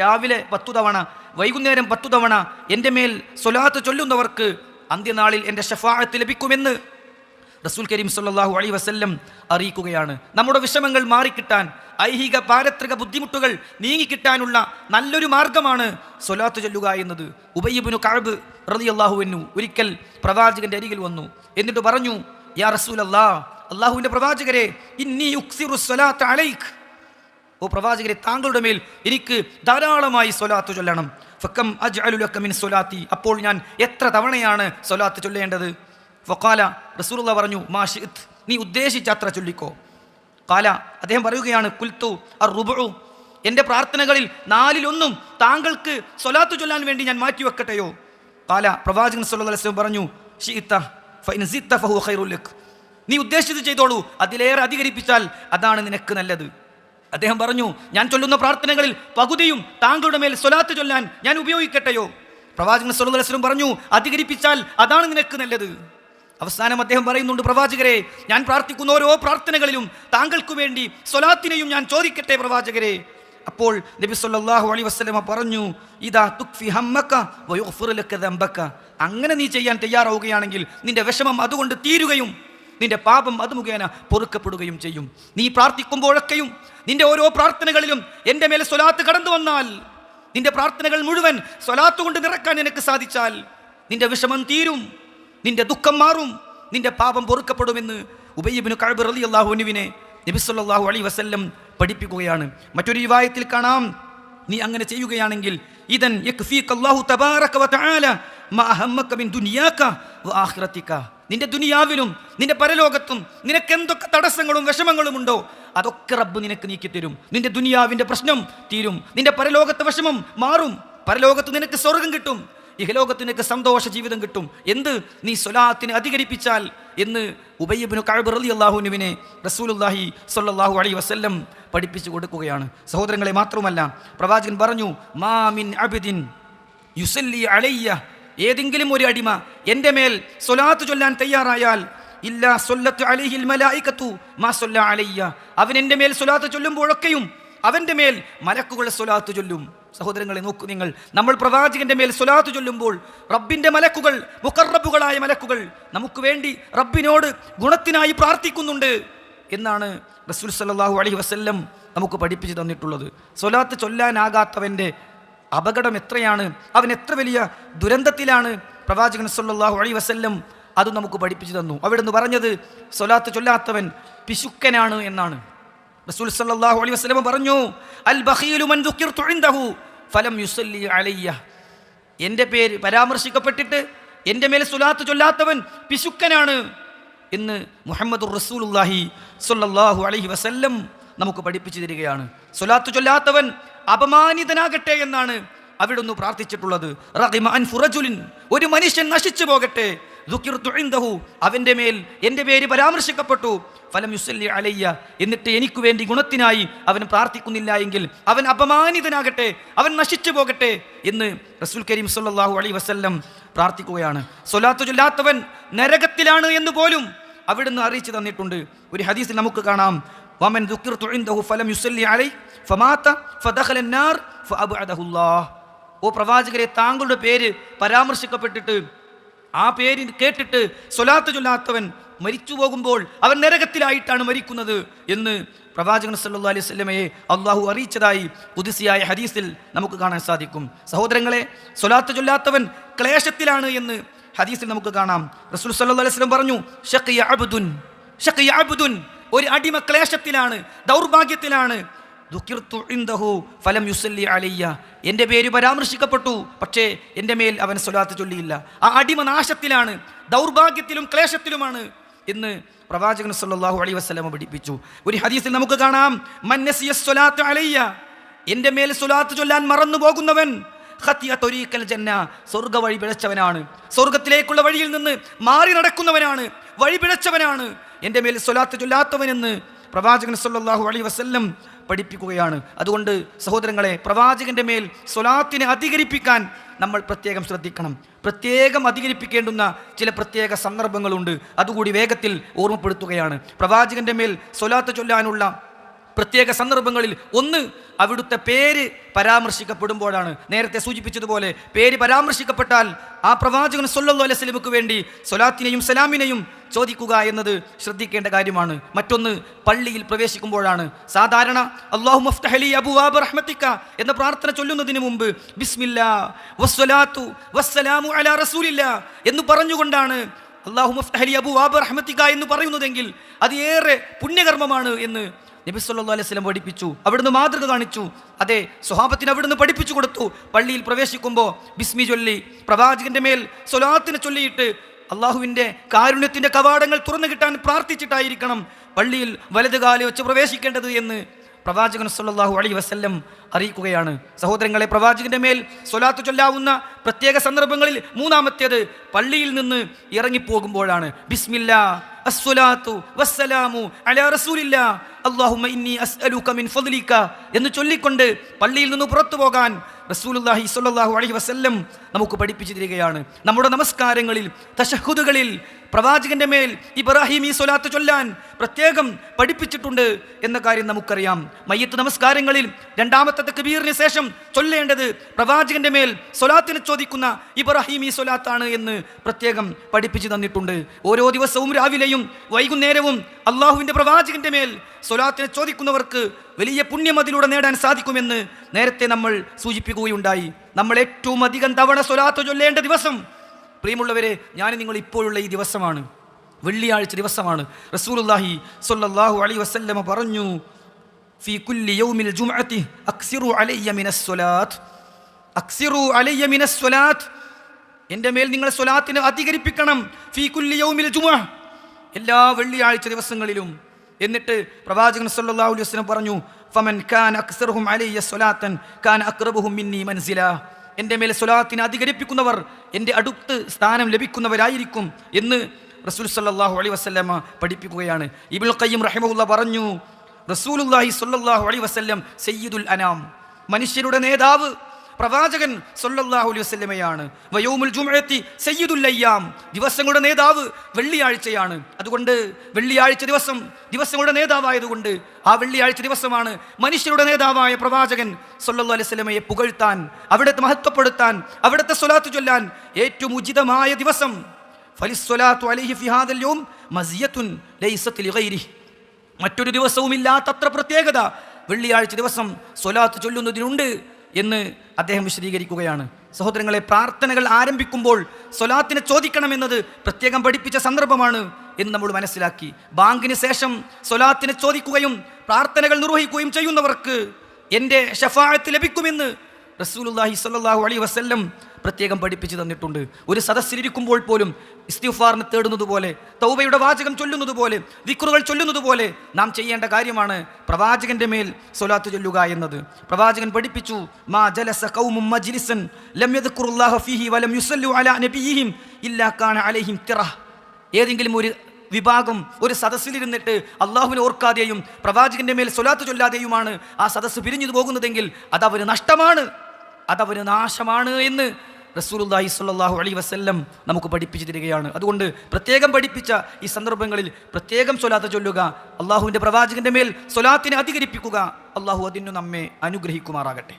രാവിലെ പത്തു തവണ വൈകുന്നേരം പത്തു തവണ എന്റെ മേൽ സ്വലാത്ത് ചൊല്ലുന്നവർക്ക് അന്ത്യനാളിൽ എന്റെ ഷഫാഅത്ത് ലഭിക്കുമെന്ന് റസൂൽ കരീം സല്ലാഹു അലൈഹി വസ്ല്ലം അറിയിക്കുകയാണ്. നമ്മുടെ വിഷമങ്ങൾ മാറിക്കിട്ടാൻ ഐഹിക പാരത്രിക ബുദ്ധിമുട്ടുകൾ നീങ്ങിക്കിട്ടാനുള്ള നല്ലൊരു മാർഗമാണ് സ്വലാത്ത് ചൊല്ലുക എന്നത്. ഉബയ്യബിനു കഅബ് റളിയല്ലാഹുവിനു ഒരിക്കൽ പ്രവാചകന്റെ അരികിൽ വന്നു. എന്നിട്ട് പറഞ്ഞു യാ റസൂൽ അല്ലാ അള്ളാഹുവിന്റെ പ്രവാചകരെ ഇന്നി അലൈക്ക് ഓ പ്രവാചകരെ താങ്കളുടെ മേൽ എനിക്ക് ധാരാളമായി സ്വലാത്ത് ചൊല്ലണം. ഫക്കം അജ് അലുലക്കമിൻ സ്വലാത്തി. അപ്പോൾ ഞാൻ എത്ര തവണയാണ് സ്വലാത്ത് ചൊല്ലേണ്ടത്? ഫക്കാല റസൂറുള്ള പറഞ്ഞു മാ ഷിഅ്ത് നീ ഉദ്ദേശിച്ച അത്ര ചൊല്ലിക്കോ. കാല അദ്ദേഹം പറയുകയാണ് കുൽത്തു അർ റുബു എന്റെ പ്രാർത്ഥനകളിൽ നാലിലൊന്നും താങ്കൾക്ക് സ്വലാത്ത് ചൊല്ലാൻ വേണ്ടി ഞാൻ മാറ്റി വെക്കട്ടെയോ കാല പ്രവാചകൻ വസല്ലം പറഞ്ഞു ഷിത്ത ഖൈറുൽ ലക്. നീ ഉദ്ദേശിച്ചത് ചെയ്തോളൂ അതിലേറെ അധികരിപ്പിച്ചാൽ അതാണ് നിനക്ക് നല്ലത്. അദ്ദേഹം പറഞ്ഞു ഞാൻ ചൊല്ലുന്ന പ്രാർത്ഥനകളിൽ പകുതിയും താങ്കളുടെ മേൽ സ്വലാത്ത് ചൊല്ലാൻ ഞാൻ ഉപയോഗിക്കട്ടെയോ? പ്രവാചകൻ വസല്ലം പറഞ്ഞു അധികരിപ്പിച്ചാൽ അതാണ് നിനക്ക് നല്ലത്. അവസാനം അദ്ദേഹം പറയുന്നുണ്ട് പ്രവാചകരെ ഞാൻ പ്രാർത്ഥിക്കുന്ന ഓരോ പ്രാർത്ഥനകളിലും താങ്കൾക്ക് വേണ്ടി സ്വലാത്തിനെയും ഞാൻ ചോദിക്കട്ടെ പ്രവാചകരെ. അപ്പോൾ നബി സല്ലാഹു അലൈഹി വസ്ലമ പറഞ്ഞു ഇതാ തുക്ഫി ഹമ്മക്ക അങ്ങനെ നീ ചെയ്യാൻ തയ്യാറാവുകയാണെങ്കിൽ നിന്റെ വിഷമം അതുകൊണ്ട് തീരുകയും നിന്റെ പാപം അത് മുഖേന പൊറുക്കപ്പെടുകയും ചെയ്യും. നീ പ്രാർത്ഥിക്കുമ്പോഴൊക്കെയും നിന്റെ ഓരോ പ്രാർത്ഥനകളിലും എന്റെ മേലെ സ്വലാത്ത് കടന്നു വന്നാൽ നിന്റെ പ്രാർത്ഥനകൾ മുഴുവൻ സ്വലാത്ത് കൊണ്ട് നിറക്കാൻ നിനക്ക് സാധിച്ചാൽ നിന്റെ വിഷമം തീരും നിന്റെ ദുഃഖം മാറും നിന്റെ പാപം പൊറുക്കപ്പെടുമെന്ന് ഉബയ്യബിന് കഴബ് റലി അള്ളാഹുനുവിനെ നബിസ്വല്ലാഹു അലി വസല്ലം പഠിപ്പിക്കുകയാണ്. മറ്റൊരു വിവാഹത്തിൽ കാണാം. നീ അങ്ങനെ ചെയ്യുകയാണെങ്കിൽ ഇതൻ യക്ഫീഖ് അല്ലാഹു തബാറക വതആല മാ അഹമ്മക മിൻ ദുനിയാക വആഖിറതിക നിന്റെ ദുനിയാവിലും നിന്റെ പരലോകത്തും നിനക്ക് എന്തൊക്കെ തടസ്സങ്ങളും വിഷമങ്ങളും ഉണ്ടോ? അതൊക്കെ റബ്ബ് നിനക്ക് നീക്കി തരും. നിന്റെ ദുനിയാവിന്റെ പ്രശ്നം തീരും. നിന്റെ പരലോകത്തെ വിഷമം മാറും. പരലോകത്ത് നിനക്ക് സ്വർഗം കിട്ടും. ഇഹലോകത്ത് നിനക്ക് സന്തോഷ ജീവിതം കിട്ടും. എന്ത്? നീ സ്വലാത്തിനെ അധികരിപ്പിച്ചാൽ എന്ന് ഉബയ്യബിനു കഴബ് റലി അള്ളാഹുനുവിനെ റസൂലുല്ലാഹി സ്വല്ലല്ലാഹു അലൈഹി വസ്ല്ലം പഠിപ്പിച്ചു കൊടുക്കുകയാണ്. സഹോദരങ്ങളെ മാത്രമല്ല പ്രവാചകൻ പറഞ്ഞു മാമിൻ അബിദിൻ യുസല്ലി അലയ്യ ഏതെങ്കിലും ഒരു അടിമ എന്റെ മേൽ സൊലാത്ത് ചൊല്ലാൻ തയ്യാറായാൽ ഇല്ലാ സൊല്ലത്ത് അലിഹിൽ മലായിക്കത്തു മാ സൊല്ല അലയ്യ. അവൻ എന്റെ മേൽ സൊലാത്ത് ചൊല്ലുമ്പോഴൊക്കെയും അവന്റെ മേൽ മലക്കുകൾ സൊലാത്ത് ചൊല്ലും. സഹോദരങ്ങളെ നോക്കൂ നിങ്ങൾ. നമ്മൾ പ്രവാചകന്റെ മേൽ സ്വലാത്ത് ചൊല്ലുമ്പോൾ റബ്ബിന്റെ മലക്കുകൾ മുക്കറബുകളായ മലക്കുകൾ നമുക്ക് വേണ്ടി റബ്ബിനോട് ഗുണത്തിനായി പ്രാർത്ഥിക്കുന്നുണ്ട് എന്നാണ് റസൂൽ സല്ലാഹു അലഹി വസ്ല്ലം നമുക്ക് പഠിപ്പിച്ചു തന്നിട്ടുള്ളത്. സ്വലാത്ത് ചൊല്ലാനാകാത്തവന്റെ അപകടം എത്രയാണ്? അവൻ എത്ര വലിയ ദുരന്തത്തിലാണ്? പ്രവാചകൻ സല്ലാഹു അലൈഹി വസല്ലം അത് നമുക്ക് പഠിപ്പിച്ചു തന്നു. അവിടെ നിന്ന് പറഞ്ഞത് സൊലാത്ത് ചൊല്ലാത്തവൻ പിശുക്കനാണ് എന്നാണ്. റസൂൽ സല്ലാഹു അലൈഹി വസ്ലമ പറഞ്ഞു അൽ ബഹീലു ഫലം യുസല്ലി അലയ്യ. എന്റെ പേര് പരാമർശിക്കപ്പെട്ടിട്ട് എന്റെ മേൽ സുലാത്ത് ചൊല്ലാത്തവൻ പിശുക്കനാണ് എന്ന് മുഹമ്മദ് റസൂലുല്ലാഹി സല്ലല്ലാഹു അലഹി വസല്ലം നമുക്ക് പഠിപ്പിച്ചു തരികയാണ്. സ്വലാത്ത് ചൊല്ലാത്തവൻ അപമാനിതനാകട്ടെ എന്നാണ് അവിടെ ഒന്ന് പ്രാർത്ഥിച്ചിട്ടുള്ളത് റഹിമാൻ ഫുറജുലിൻ ഒരു മനുഷ്യൻ നശിച്ചു പോകട്ടെ. അവന്റെ മേൽ എന്റെ പേര് പരാമർശിക്കപ്പെട്ടു. ഫലം യുസല്ലി അലയ്യ എന്നിട്ട് എനിക്ക് വേണ്ടി ഗുണത്തിനായി അവൻ പ്രാർത്ഥിക്കുന്നില്ല എങ്കിൽ അവൻ അപമാനിതനാകട്ടെ അവൻ നശിച്ചു പോകട്ടെ എന്ന് റസൂൽ കരീം സല്ലാഹു അലൈ വസ്ല്ലം പ്രാർത്ഥിക്കുകയാണ്. സൊലാത്തു ചൊല്ലാത്തവൻ നരകത്തിലാണ് എന്ന് പോലും അവിടുന്ന് അറിയിച്ചു തന്നിട്ടുണ്ട്. ഒരു ഹദീസിൽ നമുക്ക് കാണാം. വമൻ ഫലം യുസല്ലി ഓ പ്രവാചകരെ താങ്കളുടെ പേര് പരാമർശിക്കപ്പെട്ടിട്ട് ആ പേര് കേട്ടിട്ട് സ്വലാത്ത് ചൊല്ലാത്തവൻ മരിച്ചു പോകുമ്പോൾ അവൻ നരകത്തിലായിട്ടാണ് മരിക്കുന്നത് എന്ന് പ്രവാചകൻ സല്ലു അലൈഹി സ്വലമയെ അള്ളാഹു അറിയിച്ചതായി പുതുസിയായ ഹദീസിൽ നമുക്ക് കാണാൻ സാധിക്കും. സഹോദരങ്ങളെ സ്വലാത്ത് ചൊല്ലാത്തവൻ ക്ലേശത്തിലാണ് എന്ന് ഹദീസിൽ നമുക്ക് കാണാം. റസൂൽ സല്ലു അലൈഹി സ്വലം പറഞ്ഞു ഷക്കിയ അബുദുൻ ഷക്കിയ അബുദുൻ ഒരു അടിമ ക്ലേശത്തിലാണ് ദൗർഭാഗ്യത്തിലാണ് ഫലം യുസല്ലി അലയ്യ. എന്റെ പേര് പരാമർശിക്കപ്പെട്ടു പക്ഷേ എന്റെ മേൽ അവൻ സ്വലാത്ത് ചൊല്ലിയില്ല. ആ അടിമ നാശത്തിലാണ് ദൗർഭാഗ്യത്തിലും ക്ലേശത്തിലുമാണ് എന്ന് പ്രവാചകൻ സല്ലാഹു അലൈ വസ്ലമ പഠിപ്പിച്ചു. ഒരു ഹദീസിൽ നമുക്ക് കാണാം മന്നസിയ അലയ്യ. എന്റെ മേൽ സ്വലാത്ത് ചൊല്ലാൻ മറന്നു പോകുന്നവൻ ജന്ന സ്വർഗ വഴി പിഴച്ചവനാണ്. സ്വർഗത്തിലേക്കുള്ള വഴിയിൽ നിന്ന് മാറി നടക്കുന്നവനാണ് വഴി പിഴച്ചവനാണ്. എന്റെ മേൽ സ്വലാത്ത് ചൊല്ലാത്തവനെന്ന് പ്രവാചകൻ സല്ലാഹു അലൈ വസ്ല്ലം പഠിപ്പിക്കുകയാണ്. അതുകൊണ്ട് സഹോദരങ്ങളെ പ്രവാചകന്റെ മേൽ സ്വലാത്തിനെ അധികരിപ്പിക്കാൻ നമ്മൾ പ്രത്യേകം ശ്രദ്ധിക്കണം. പ്രത്യേകം അധികരിപ്പിക്കേണ്ടുന്ന ചില പ്രത്യേക സന്ദർഭങ്ങളുണ്ട്. അതുകൂടി വേഗത്തിൽ ഓർമ്മപ്പെടുത്തുകയാണ്. പ്രവാചകന്റെ മേൽ സ്വലാത്ത് ചൊല്ലാനുള്ള പ്രത്യേക സന്ദർഭങ്ങളിൽ ഒന്ന് അവിടുത്തെ പേര് പരാമർശിക്കപ്പെടുമ്പോഴാണ്. നേരത്തെ സൂചിപ്പിച്ചതുപോലെ പേര് പരാമർശിക്കപ്പെട്ടാൽ ആ പ്രവാചകൻ സല്ലല്ലാഹു അലൈഹി വസല്ലമക്ക് വേണ്ടി സൊലാത്തിനെയും സലാമിനെയും ചോദിക്കുക എന്നത് ശ്രദ്ധിക്കേണ്ട കാര്യമാണ്. മറ്റൊന്ന് പള്ളിയിൽ പ്രവേശിക്കുമ്പോഴാണ്. സാധാരണ അള്ളാഹു മഫ്തഹലി അബുവാബ് റഹ്മത്തിക്ക എന്ന പ്രാർത്ഥന ചൊല്ലുന്നതിന് മുമ്പ് ബിസ്മില്ല വസ്സലാത്തു വസ്സലാമു അല റസൂലില്ല എന്ന് പറഞ്ഞുകൊണ്ടാണ് അള്ളാഹു മഫ്തഹലി അബുവാബ് റഹ്മത്തിക്ക എന്ന് പറയുന്നതെങ്കിൽ അത് ഏറെ പുണ്യകർമ്മമാണ് എന്ന് നബി സല്ലല്ലാഹു അലൈഹി വസല്ലം പഠിപ്പിച്ചു അവിടുന്ന് മാതൃക കാണിച്ചു. അതെ സ്വഹാബത്തിന് അവിടുന്ന് പഠിപ്പിച്ചു കൊടുത്തു. പള്ളിയിൽ പ്രവേശിക്കുമ്പോൾ ബിസ്മി ചൊല്ലി പ്രവാചകന്റെ മേൽ സ്വലാത്തിനെ ചൊല്ലിയിട്ട് അള്ളാഹുവിന്റെ കാരുണ്യത്തിന്റെ കവാടങ്ങൾ തുറന്നു കിട്ടാൻ പ്രാർത്ഥിച്ചിട്ടായിരിക്കണം പള്ളിയിൽ വലതുകാലി കാൽ വെച്ച് പ്രവേശിക്കേണ്ടത് എന്ന് പ്രവാചകൻ സല്ലല്ലാഹു അലി വസ്ല്ലം അറിയിക്കുകയാണ്. സഹോദരങ്ങളെ പ്രവാചകന്റെ മേൽ സ്വലാത്ത് ചൊല്ലാവുന്ന പ്രത്യേക സന്ദർഭങ്ങളിൽ മൂന്നാമത്തേത് പള്ളിയിൽ നിന്ന് ഇറങ്ങിപ്പോകുമ്പോഴാണ്. ബിസ്മില്ല അസ്സലാത്തു വസ്സലാമു അലാ റസൂലില്ലാ അല്ലാഹുമ്മ ഇന്നി അസ്അലുക മിൻ ഫദ്ലിക എന്ന് ചൊല്ലിക്കൊണ്ട് പള്ളിയിൽ നിന്ന് പുറത്തു പോകാൻ റസൂലുള്ളാഹി സ്വല്ലല്ലാഹു അലൈഹി വസല്ലം നമുക്ക് പഠിപ്പിച്ചു തരികയാണ്. നമ്മുടെ നമസ്കാരങ്ങളിൽ തശഹുദുകളിൽ പ്രവാചകന്റെ മേൽ ഇബ്രാഹിം ഈ സ്വലാത്ത് ചൊല്ലാൻ പ്രത്യേകം പഠിപ്പിച്ചിട്ടുണ്ട് എന്ന കാര്യം നമുക്കറിയാം. മയ്യത്ത് നമസ്കാരങ്ങളിൽ രണ്ടാമത്തെ തക്ബീറിന് ശേഷം ചൊല്ലേണ്ടത് പ്രവാചകന്റെ മേൽ സ്വലാത്തിന് ചോദിക്കുന്ന ഇബ്രാഹിം ഈ സ്വലാത്താണ് എന്ന് പ്രത്യേകം പഠിപ്പിച്ചു തന്നിട്ടുണ്ട്. ഓരോ ദിവസവും രാവിലെയും വൈകുന്നേരവും അള്ളാഹുവിന്റെ പ്രവാചകന്റെ മേൽ സ്വലാത്തിനെ ചോദിക്കുന്നവർക്ക് വലിയ പുണ്യം അതിലൂടെ നേടാൻ സാധിക്കുമെന്ന് നേരത്തെ നമ്മൾ സൂചിപ്പിക്കുകയുണ്ടായി. നമ്മൾ ഏറ്റവും അധികം തവണ സ്വലാത്ത് ചൊല്ലേണ്ട ദിവസം പ്രിയമുള്ളവരെ ഞാൻ നിങ്ങൾ ഇപ്പോഴുള്ള ഈ ദിവസമാണ് വെള്ളിയാഴ്ച ദിവസമാണ്. റസൂലുള്ളാഹി സ്വല്ലല്ലാഹു അലൈഹി വസല്ലമ പറഞ്ഞു ഫീ കുല്ലി യൗമിൽ ജുംഅത്തി അക്സിറു അലയ്യ മിനസ് സ്വലാത്ത്. അലയ്യ മിനസ് സ്വലാത്ത്. എന്റെ മേൽ നിങ്ങൾ സ്വലാത്തിനെ അധികരിപ്പിക്കണം. ഫീ കുല്ലി യൗമിൽ ജുമുഅ എല്ലാ വെള്ളിയാഴ്ച ദിവസങ്ങളിലും. എന്നിട്ട് പ്രവാചകൻ സല്ലല്ലാഹു അലൈഹി വസല്ലം പറഞ്ഞു ഫമൻ കാൻ അക്സർഹും അലയ്യ സ്വലാത്തൻ കാൻ അക്റബുഹും മിന്നി മൻസില. എന്റെ മേലെ സ്വലാത്തിനെ അധികരിപ്പിക്കുന്നവർ എന്റെ അടുത്ത് സ്ഥാനം ലഭിക്കുന്നവരായിരിക്കും എന്ന് റസൂൽ സല്ലാഹു അലൈ വസല്ലമ പഠിപ്പിക്കുകയാണ്. ഇബുൽ കയ്യം റഹിമുല്ല പറഞ്ഞു റസൂൽ സല്ലാഹു അലൈ വസല്ലം സയ്യിദുൽ അനാം. മനുഷ്യരുടെ നേതാവ് പ്രവാചകൻ സല്ലല്ലാഹു അലൈഹി വസല്ലമയാണ്. വയോമുൽ ജുമുഅത്തി സയ്യിദുല്ലയ്യാം ദിവസങ്ങളുടെ നേതാവ് വെള്ളിയാഴ്ചയാണ്. അതുകൊണ്ട് വെള്ളിയാഴ്ച ദിവസം ദിവസങ്ങളുടെ നേതാവായതുകൊണ്ട് ആ വെള്ളിയാഴ്ച ദിവസമാണ് മനുഷ്യരുടെ നേതാവായ പ്രവാചകൻ സൊല്ലാ അലൈഹി സ്വലമയെ പുകഴ്ത്താൻ അവിടുത്തെ മഹത്വപ്പെടുത്താൻ അവിടുത്തെ സ്വലാത്ത് ചൊല്ലാൻ ഏറ്റവും ഉചിതമായ ദിവസം. ഫലിസ്വലാത്തു അലൈഹി ഫി ഹാദൽ യൗം മസിയത്തുൻ ലൈസത്ത് ലിഗൈരിഹി. മറ്റൊരു ദിവസവും ഇല്ലാത്തത്ര പ്രത്യേകത വെള്ളിയാഴ്ച ദിവസം സ്വലാത്ത് ചൊല്ലുന്നതിനുണ്ട്. എന്ന് അദ്ദേഹം വിശദീകരിക്കുകയാണ്. സഹോദരങ്ങളെ പ്രാർത്ഥനകൾ ആരംഭിക്കുമ്പോൾ സ്വലാത്തിനെ ചോദിക്കണമെന്നത് പ്രത്യേകം പഠിപ്പിച്ച സന്ദർഭമാണ് എന്ന് നമ്മൾ മനസ്സിലാക്കി. ബാങ്കിന് ശേഷം സ്വലാത്തിനെ ചോദിക്കുകയും പ്രാർത്ഥനകൾ നിർവഹിക്കുകയും ചെയ്യുന്നവർക്ക് എന്റെ ഷഫാഴത്ത് ലഭിക്കുമെന്ന് റസൂലുല്ലാഹി സ്വല്ലല്ലാഹു അലൈഹി വസല്ലം പ്രത്യേകം പഠിപ്പിച്ചു തന്നിട്ടുണ്ട്. ഒരു സദസ്സിലിരിക്കുമ്പോൾ പോലും ഇസ്തിഫാറിനെ തേടുന്നത് പോലെ തൗബയുടെ വാചകം ചൊല്ലുന്നത് പോലെ വിക്രുകൾ ചൊല്ലുന്നത് പോലെ നാം ചെയ്യേണ്ട കാര്യമാണ് പ്രവാചകന്റെ മേൽ സ്വലാത്ത് ചൊല്ലുക എന്നത്. പ്രവാചകൻ പഠിപ്പിച്ചു മാ ജലസ കൗമും മജ്ലിസൻ ലം യദ്കുറുല്ലാഹ ഫീഹി വലം യുസല്ലു അലാ നബിയിഹിം ഇല്ലാ കാന അലൈഹിം തിറഹ് ഏതെങ്കിലും ഒരു വിഭാഗം ഒരു സദസ്സിലിരുന്നിട്ട് അള്ളാഹുവിനെ ഓർക്കാതെയും പ്രവാചകന്റെ മേൽ സ്വലാത്ത് ചൊല്ലാതെയുമാണ് ആ സദസ്സ് പിരിഞ്ഞു പോകുന്നതെങ്കിൽ അതവര് നഷ്ടമാണ്. അതവന് നാശമാണ് എന്ന് റസൂലുല്ലാഹി സ്വല്ലല്ലാഹു അലൈഹി വസ്ല്ലം നമുക്ക് പഠിപ്പിച്ചു തരികയാണ് അതുകൊണ്ട് പ്രത്യേകം പഠിപ്പിച്ച ഈ സന്ദർഭങ്ങളിൽ പ്രത്യേകം സ്വലാത്ത് ചൊല്ലുക. അള്ളാഹുവിന്റെ പ്രവാചകന്റെ മേൽ സ്വലാത്തിനെ അധികരിപ്പിക്കുക. അള്ളാഹു അതിനു നമ്മെ അനുഗ്രഹിക്കുമാറാകട്ടെ.